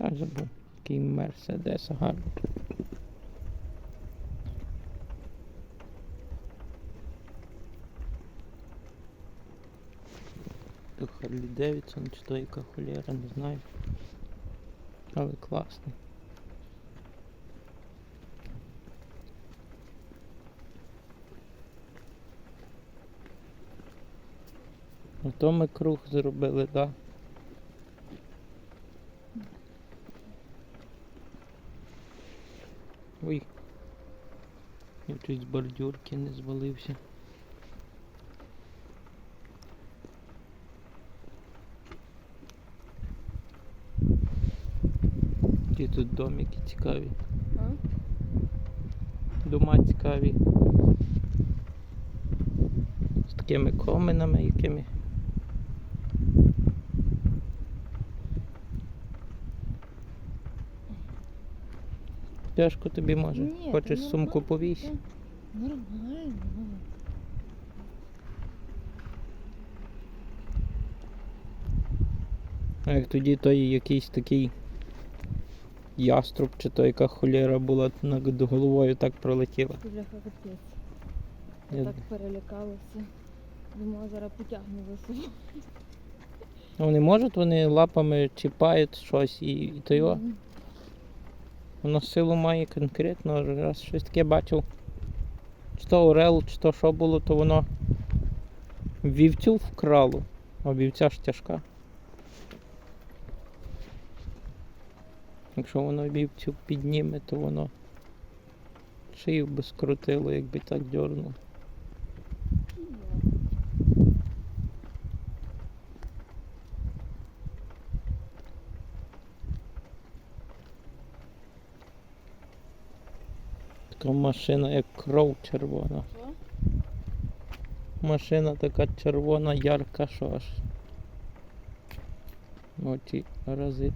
Каже, був такий мерседес гарний. То Харлі Девідсон чи то яка холєра, не знаю. Але класний. Ото ми круг зробили, так. Да. Ой. Я чуть з бордюрки не звалився. Ті тут домики цікаві. А? Дома цікаві. З такими коминами якими. Тяжко тобі може. Ні, Хочеш сумку повісь? Нормально. А як тоді той якийсь такий яструб, чи то яка холєра була над головою так пролетіла. Бляха капець. Я- так перелякалася. Думала, зараз потягну за собою. Ну, Вони можуть, вони лапами чіпають щось і, і то його. Воно силу має конкретно, раз щось таке бачив. Чи то орел, чи то що було, то воно вівцю вкрало, а вівця ж тяжка. Якщо воно вівцю підніме, то воно шию би скрутило, якби так дьорнуло. Така машина, як кров червона. Машина така червона, ярка, що аж. Оті разит.